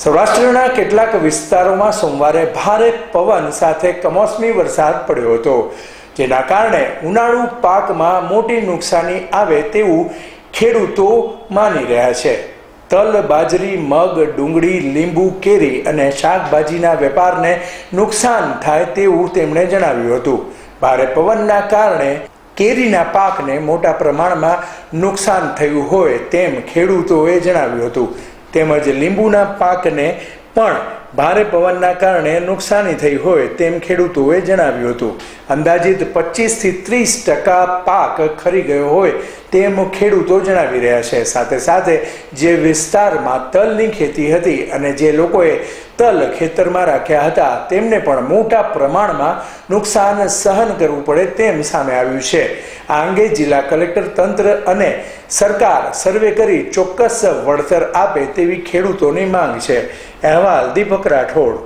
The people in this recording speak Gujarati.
સૌરાષ્ટ્રના કેટલાક વિસ્તારોમાં સોમવારે ભારે પવન સાથે કમોસમી વરસાદ પડ્યો હતો, જેના કારણે ઉનાળુ પાકમાં મોટી નુકસાની આવે તેવું ખેડૂતો માની રહ્યા છે. તલ, બાજરી, મગ, ડુંગળી, લીંબુ, કેરી અને શાકભાજીના વેપારને નુકસાન થાય તેવું તેમણે જણાવ્યું હતું. ભારે પવનના કારણે કેરીના પાકને મોટા પ્રમાણમાં નુકસાન થયું હોય તેમ ખેડૂતોએ જણાવ્યું હતું. તેમજ લીંબુના પાકને પણ ભારે પવનના કારણે નુકસાની થઈ હોય તેમ ખેડૂતોએ જણાવ્યું હતું. અંદાજિત પચીસથી ત્રીસ ટકા પાક ખરી ગયો હોય તેમ ખેડૂતો જણાવી રહ્યા છે. સાથે સાથે જે વિસ્તારમાં તલની ખેતી હતી અને જે લોકોએ તલ ખેતરમાં રાખ્યા હતા, તેમને પણ મોટા પ્રમાણમાં નુકસાન સહન કરવું પડે તેમ સામે આવ્યું છે. આ અંગે જિલ્લા કલેક્ટર તંત્ર અને સરકાર સર્વે કરી ચોક્કસ વળતર આપે તેવી ખેડૂતોની માંગ છે. અહેવાલ દીપક રાઠોડ